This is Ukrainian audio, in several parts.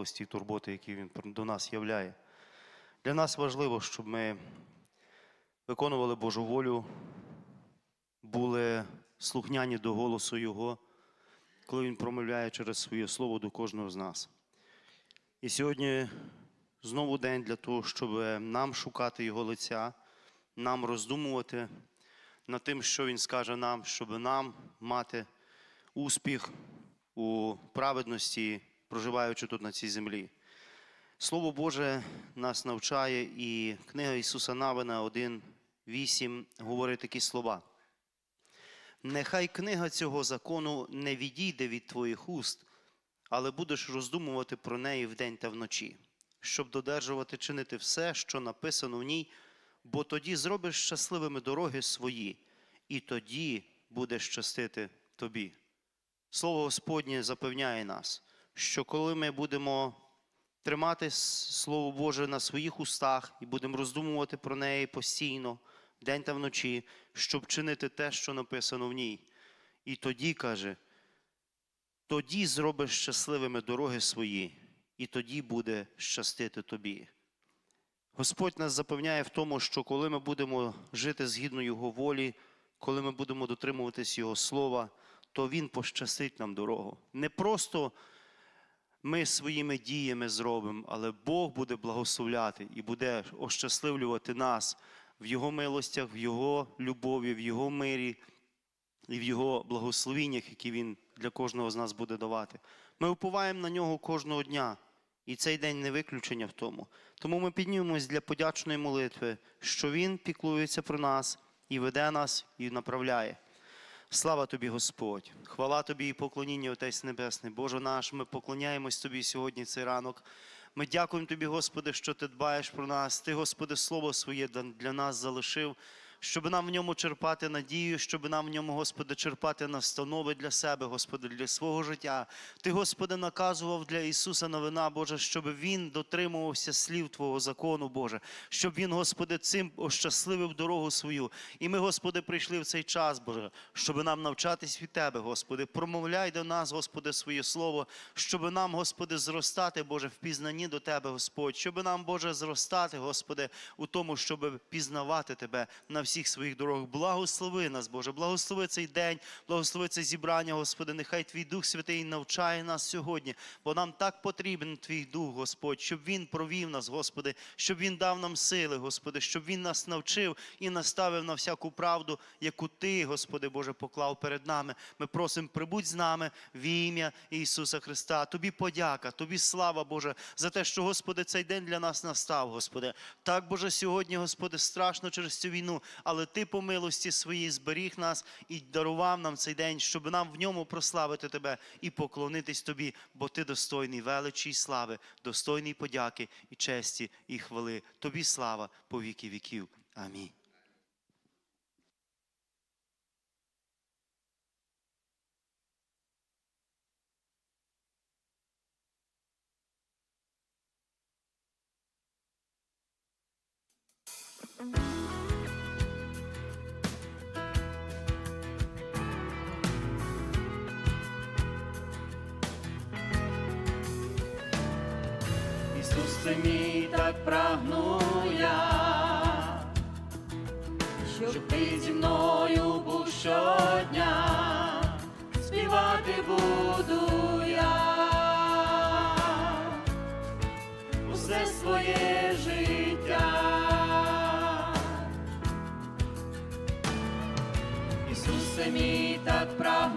заботливості і турботи, які він до нас являє. Для нас важливо, щоб ми виконували Божу волю, були слухняні до голосу Його, коли Він промовляє через своє слово до кожного з нас. І сьогодні знову день для того, щоб нам шукати Його лиця, нам роздумувати над тим, що Він скаже нам, щоб нам мати успіх у праведності, проживаючи тут на цій землі. Слово Боже нас навчає, і книга Ісуса Навина 1.8 говорить такі слова. Нехай книга цього закону не відійде від твоїх уст, але будеш роздумувати про неї вдень та вночі, щоб додержувати чинити все, що написано в ній, бо тоді зробиш щасливими дороги свої, і тоді буде щастити тобі. Слово Господнє запевняє нас, що коли ми будемо тримати Слово Боже на своїх устах і будемо роздумувати про неї постійно, день та вночі, щоб чинити те, що написано в ній. І тоді каже, тоді зробиш щасливими дороги свої, і тоді буде щастити тобі. Господь нас запевняє в тому, що коли ми будемо жити згідно Його волі, коли ми будемо дотримуватись Його слова, то Він пощастить нам дорогу. Не просто ми своїми діями зробимо, але Бог буде благословляти і буде ощасливлювати нас в Його милостях, в Його любові, в Його мирі і в Його благословіннях, які Він для кожного з нас буде давати. Ми уповаємо на нього кожного дня, і цей день не виключення в тому. Тому ми піднімемось для подячної молитви, що Він піклується про нас і веде нас, і направляє. Слава тобі, Господь! Хвала тобі і поклоніння, Отець Небесний. Боже наш, ми поклоняємось Тобі сьогодні цей ранок. Ми дякуємо Тобі, Господи, що Ти дбаєш про нас. Ти, Господи, Слово своє для нас залишив, щоб нам в ньому черпати надію, щоб нам в ньому, Господи, черпати настанови для себе, Господи, для свого життя. Ти, Господи, наказував для Ісуса новина, Боже, щоб Він дотримувався слів Твого закону, Боже, щоб Він, Господи, цим ощасливив дорогу свою. І ми, Господи, прийшли в цей час, Боже, щоб нам навчатись від Тебе, Господи. Промовляй до нас, Господи, своє слово, щоб нам, Господи, зростати, Боже, в пізнанні до Тебе, Господь, щоб нам, Боже, зростати, Господи, у тому, щоб пізнавати Тебе на всіх своїх дорогах. Благослови нас, Боже, благослови цей день, благослови це зібрання, Господи. Нехай Твій Дух Святий навчає нас сьогодні, бо нам так потрібен Твій Дух, Господь, щоб Він провів нас, Господи, щоб Він дав нам сили, Господи, щоб Він нас навчив і наставив на всяку правду, яку Ти, Господи Боже, поклав перед нами. Ми просимо, прибудь з нами в ім'я Ісуса Христа. Тобі подяка, Тобі слава, Боже, за те, що, Господи, цей день для нас настав, Господи. Так, Боже, сьогодні, Господи, страшно через цю війну, але Ти по милості своїй зберіг нас і дарував нам цей день, щоб нам в ньому прославити Тебе і поклонитись Тобі, бо Ти достойний величі і слави, достойний подяки і честі і хвали. Тобі слава по віки віків. Амінь. Ісус це мій так прагну я, щоб ти зі мною був щодня, співати буду я усе своє життя. Ісусе мій так прагну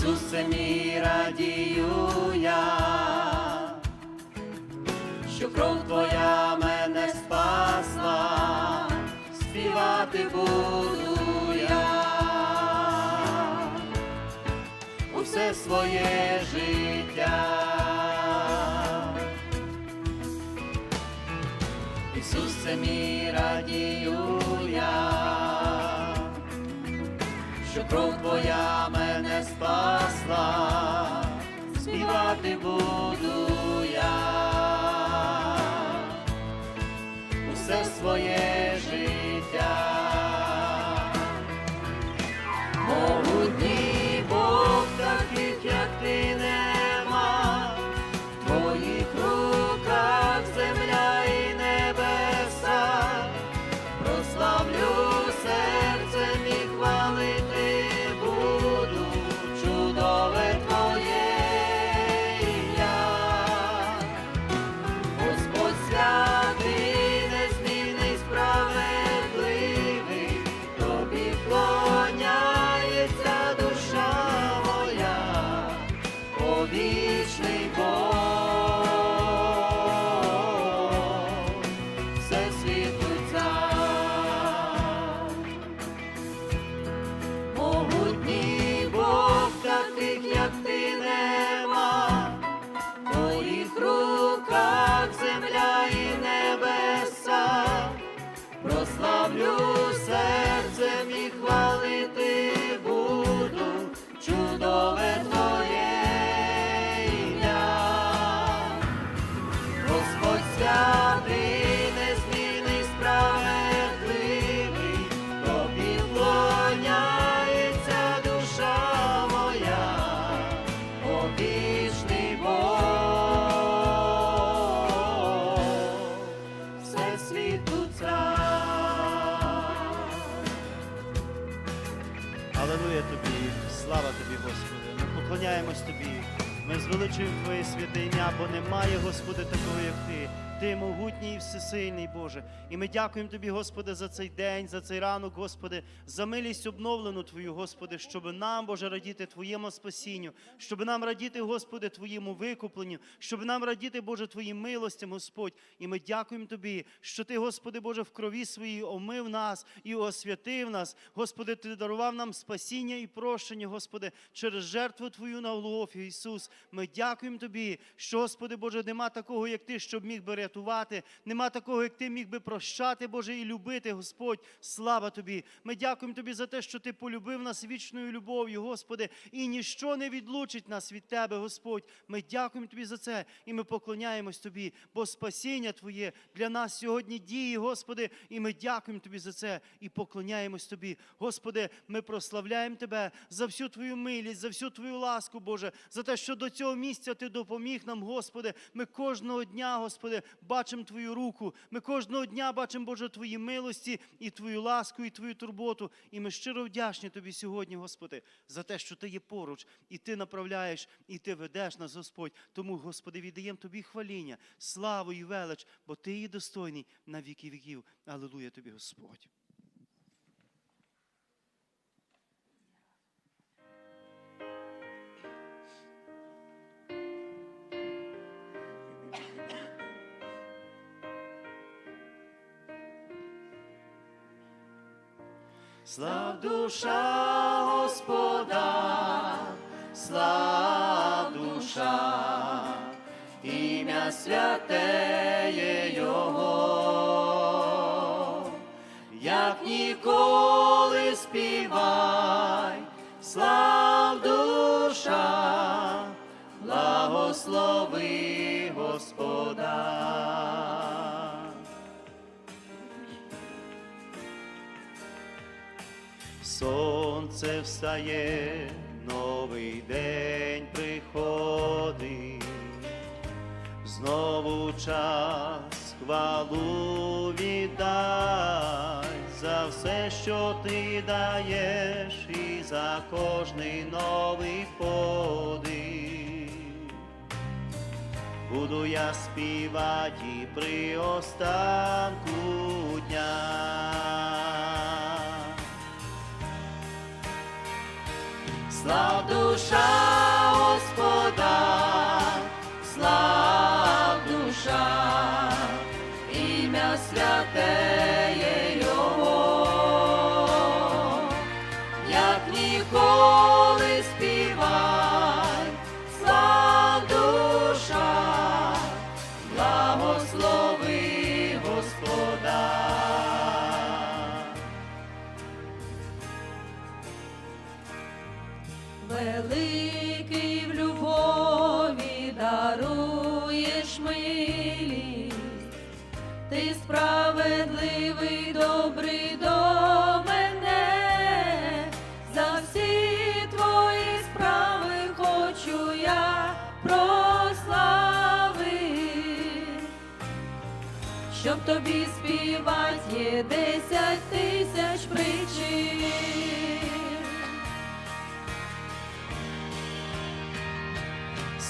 Ісусе мій радію я, що кров Твоя мене спасла, співати буду я усе своє життя. Ісус, це мій радію я, що кров Твоя спасла, співати буду я. Усе своє поклоняємось тобі. Ми звеличуємо Твоє святе ім'я, бо немає, Господи, такого, як Ти. Ти могутній і всесильний, Боже. І ми дякуємо Тобі, Господи, за цей день, за цей ранок, Господи, за милість обновлену Твою, Господи, щоб нам, Боже, радіти Твоєму спасінню, щоб нам радіти, Господи, Твоєму викупленню, щоб нам радіти, Боже, Твоїм милостям, Господь. І ми дякуємо Тобі, що Ти, Господи Боже, в крові своїй омив нас і освятив нас. Господи, Ти дарував нам спасіння і прощення, Господи, через жертву Твою на Голгофі, Ісус. Ми дякуємо Тобі, що, Господи Боже, нема такого, як Ти, щоб міг би рятувати, нема такого, як Ти міг би прощати, Боже, і любити, Господь. Слава Тобі. Ми дякуємо Тобі за те, що Ти полюбив нас вічною любов'ю, Господи, і ніщо не відлучить нас від Тебе, Господь. Ми дякуємо Тобі за це, і ми поклоняємось Тобі, бо спасіння Твоє для нас сьогодні діє, Господи, і ми дякуємо Тобі за це і поклоняємось Тобі. Господи, ми прославляємо Тебе за всю Твою милість, за всю Твою ласку, Боже, за те, що до цього місця Ти допоміг нам, Господи. Ми кожного дня, Господи, бачимо Твою руку. Ми кожного дня бачимо, Боже, Твої милості і Твою ласку, і Твою турботу. І ми щиро вдячні Тобі сьогодні, Господи, за те, що Ти є поруч, і Ти направляєш, і Ти ведеш нас, Господь. Тому, Господи, віддаємо Тобі хваління, славу і велич, бо Ти є достойний на віки віків. Аллилуйя Тобі, Господь. Слав душа Господа, слав душа, ім'я святеє Його, як ніколи співай, слав душа, благослови Сонце встає, новий день приходить, знову час хвалу віддай за все, що ти даєш, і за кожний новий подих. Буду я співати при останку дня. слав душа Господь.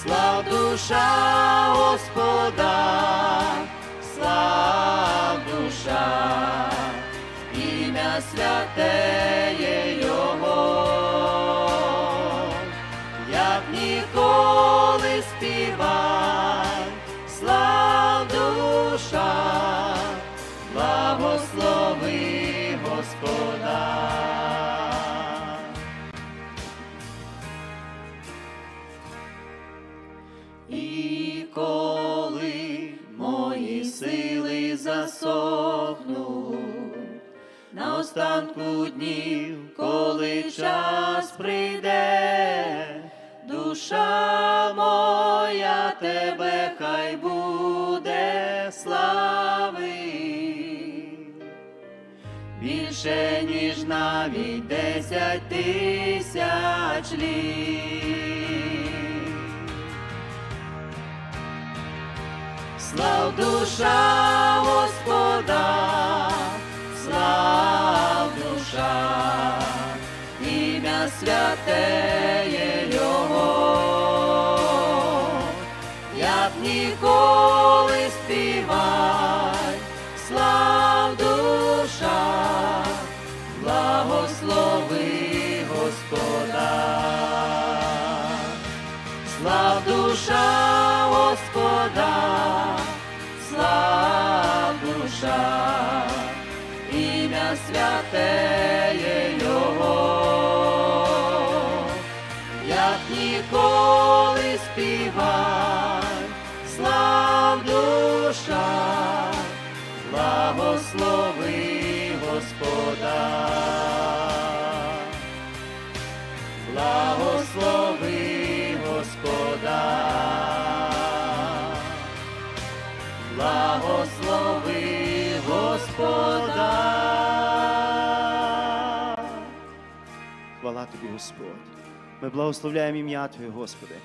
Слав душа Господа, слав душа, ім'я святе є Його, як ніколи співай, останку днів, коли час прийде, душа моя тебе хай буде слави. Більше, ніж навіть десять тисяч літ. Слав душа ім'я святе є Його, як ніколи співай, слав душа, благослови Господа. Слав душа Господа, слав душа, ім'я святе співай, слав душа, благослови Господа. Благослови Господа, благослови Господа. Хвала тобі, Господь. Ми благословляємо ім'я Твоє, Господи,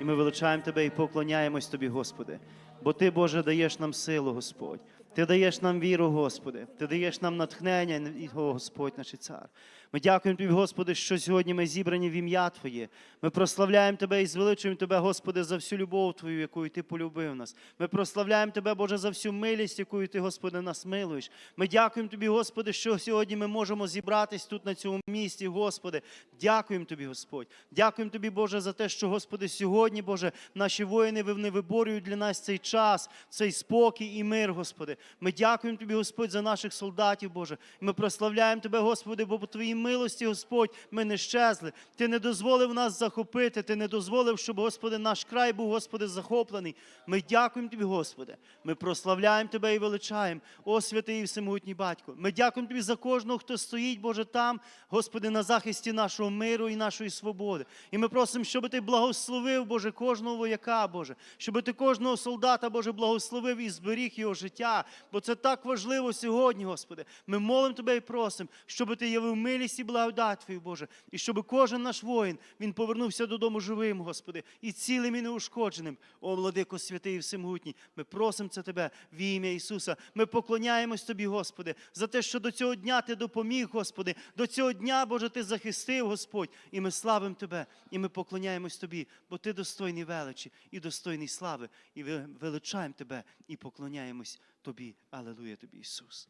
і ми величаємо Тебе і поклоняємось Тобі, Господи. Бо Ти, Боже, даєш нам силу, Господь. Ти даєш нам віру, Господи. Ти даєш нам натхнення, Господь, наш цар. Ми дякуємо Тобі, Господи, що сьогодні ми зібрані в ім'я Твоє. Ми прославляємо Тебе і звеличуємо Тебе, Господи, за всю любов Твою, якою Ти полюбив нас. Ми прославляємо Тебе, Боже, за всю милість, якою Ти, Господи, нас милуєш. Ми дякуємо Тобі, Господи, що сьогодні ми можемо зібратись тут на цьому місці, Господи. Дякуємо Тобі, Господь. Дякуємо Тобі, Боже, за те, що, Господи, сьогодні, Боже, наші воїни вони виборюють для нас цей час, цей спокій і мир, Господи. Ми дякуємо Тобі, Господь, за наших солдатів, Боже. Ми прославляємо Тебе, Господи, бо по Твоїй милості, Господь, ми не щезли. Ти не дозволив нас захопити, Ти не дозволив, щоб, Господи, наш край був, Господи, захоплений. Ми дякуємо Тобі, Господи. Ми прославляємо Тебе і величаємо. О, святий і всемогутній батько. Ми дякуємо Тобі за кожного, хто стоїть, Боже, там, Господи, на захисті нашого миру і нашої свободи. І ми просимо, щоб Ти благословив, Боже, кожного вояка, Боже, щоб Ти кожного солдата, Боже, благословив і зберіг його життя. Бо це так важливо сьогодні, Господи. Ми молимо Тебе і просимо, щоб Ти явив милість і благодать Твою, Боже, і щоб кожен наш воїн він повернувся додому живим, Господи, і цілим і неушкодженим. О, владико святий і всемогутній, ми просимо це Тебе в ім'я Ісуса. Ми поклоняємось Тобі, Господи, за те, що до цього дня Ти допоміг, Господи, до цього дня, Боже, Ти захистив, Господь, і ми славимо Тебе, і ми поклоняємось Тобі, бо Ти достойний величі і достойний слави, і величаємо Тебе і поклоняємось Тобі. Алелуя Тобі, Ісус.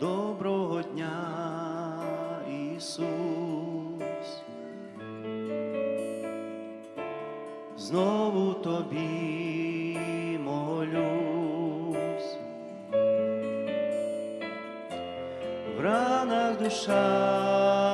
Доброго дня, Ісус. Знову тобі душа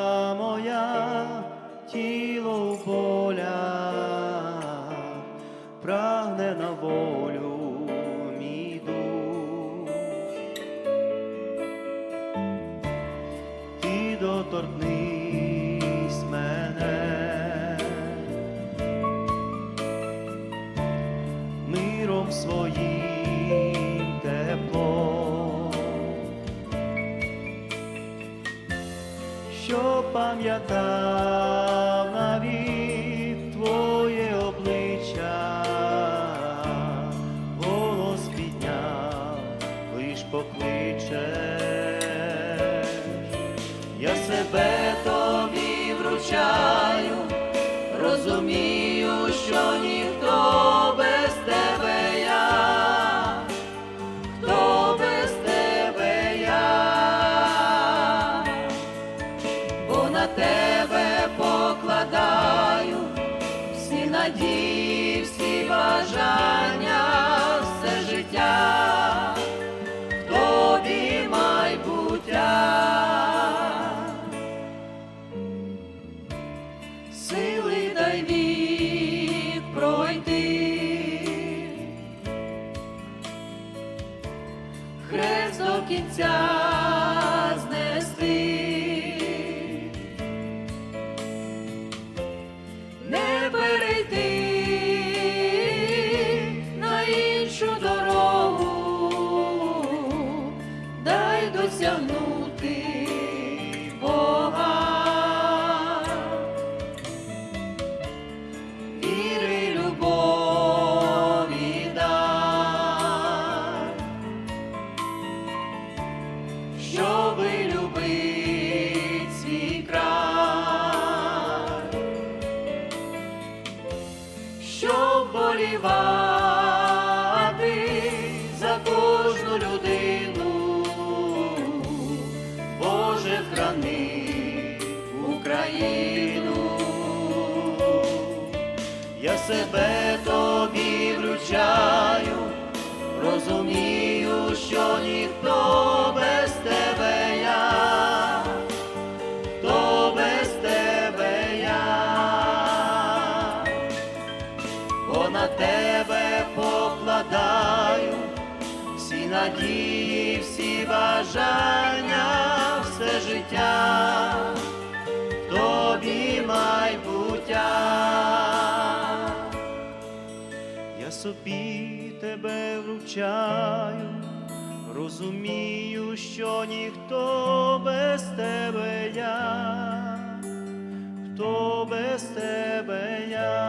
розумію, що ніхто Я себе тобі вручаю, розумію, що ніхто без тебе я, хто без тебе я, бо тебе покладаю всі надії, всі бажання, все життя собі тебе вручаю, розумію, що ніхто без тебе я, хто без тебе я,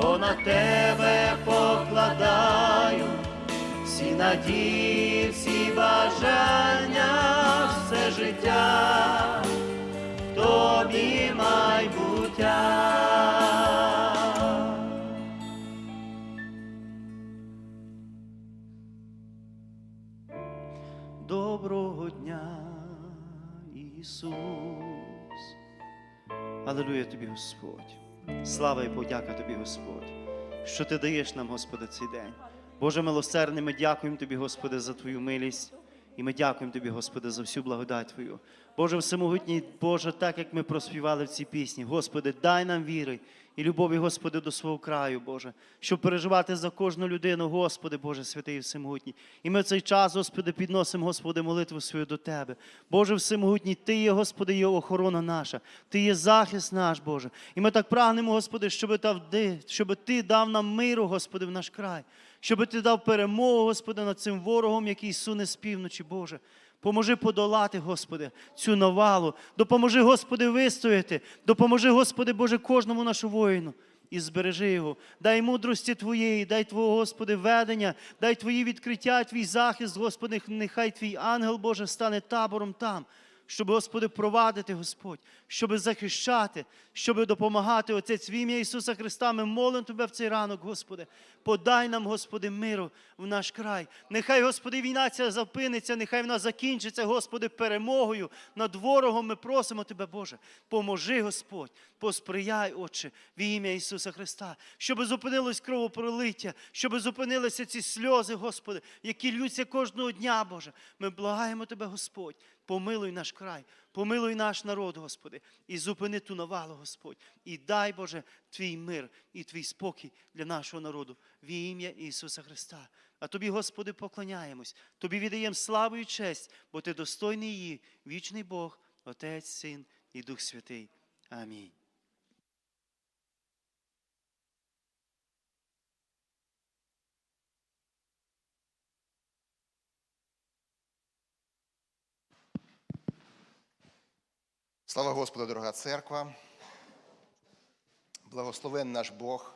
бо на тебе покладаю всі надії, всі бажання, все життя, тобі майбуття. Алелуя тобі, Господь. Слава і подяка тобі, Господь, що ти даєш нам, Господи, цей день. Боже милосердний, ми дякуємо Тобі, Господи, за Твою милість. І ми дякуємо Тобі, Господи, за всю благодать Твою. Боже всемогутній, Боже, так як ми проспівали в цій пісні. Господи, дай нам віри і любові, Господи, до свого краю, Боже, щоб переживати за кожну людину, Господи, Боже, святий і всемогутній. І ми в цей час, Господи, підносимо, Господи, молитву свою до Тебе. Боже всемогутній, Ти є, Господи, є охорона наша, Ти є захист наш, Боже. І ми так прагнемо, Господи, щоб щоб Ти дав нам миру, Господи, в наш край, щоб Ти дав перемогу, Господи, над цим ворогом, який суне з півночі, Боже. Поможи подолати, Господи, цю навалу. Допоможи, Господи, вистояти. Допоможи, Господи, Боже, кожному нашу воїну. І збережи його. Дай мудрості Твоєї, дай Твого, Господи, ведення, дай Твої відкриття, Твій захист, Господи, нехай Твій ангел Боже стане табором там, щоб, Господи, провадити, Господь, щоб захищати, щоб допомагати. Отець в ім'я Ісуса Христа. Ми молимо Тебе в цей ранок, Господи. Подай нам, Господи, миру в наш край. Нехай, Господи, війна ця зупиниться, нехай вона закінчиться, Господи, перемогою над ворогом. Ми просимо Тебе, Боже. Поможи, Господь, посприяй, Отче, в ім'я Ісуса Христа, щоб зупинилось кровопролиття, щоб зупинилися ці сльози, Господи, які ллються кожного дня, Боже. Ми благаємо Тебе, Господь. Помилуй наш край, помилуй наш народ, Господи, і зупини ту навалу, Господь. І дай, Боже, Твій мир і Твій спокій для нашого народу в ім'я Ісуса Христа. А Тобі, Господи, поклоняємось, Тобі віддаємо славу і честь, бо Ти достойний її, вічний Бог, Отець, Син і Дух Святий. Амінь. Слава Господу, дорога церква. Благословен наш Бог,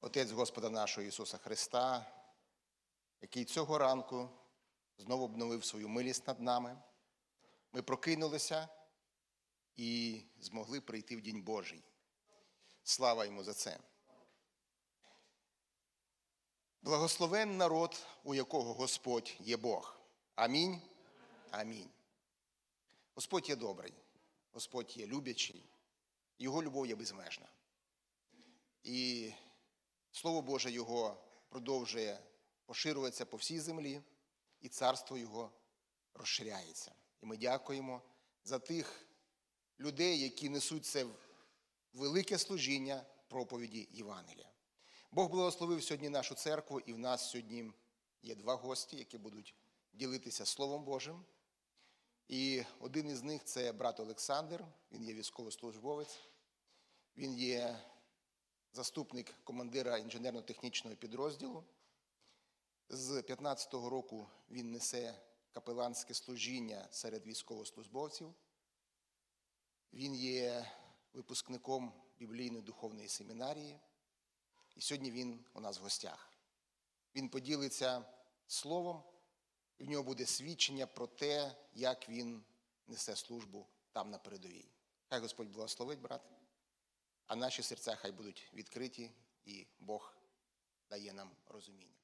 Отець Господа нашого Ісуса Христа, який цього ранку знову обновив свою милість над нами. Ми прокинулися і змогли прийти в День Божий. Слава йому за це. Благословен народ, у якого Господь є Бог. Амінь. Амінь. Господь є добрий, Господь є люблячий, Його любов є безмежна. І Слово Боже Його продовжує поширюватися по всій землі, і царство Його розширяється. І ми дякуємо за тих людей, які несуть це велике служіння проповіді Євангелія. Бог благословив сьогодні нашу церкву, і в нас сьогодні є два гості, які будуть ділитися Словом Божим. І один із них це брат Олександр, він є військовослужбовець, він є заступник командира інженерно-технічного підрозділу. З 15-го року він несе капеланське служіння серед військовослужбовців. Він є випускником біблійної духовної семінарії. І сьогодні він у нас в гостях. Він поділиться словом, і в нього буде свідчення про те, як він несе службу там на передовій. Хай Господь благословить, брат, а наші серця хай будуть відкриті, і Бог дає нам розуміння.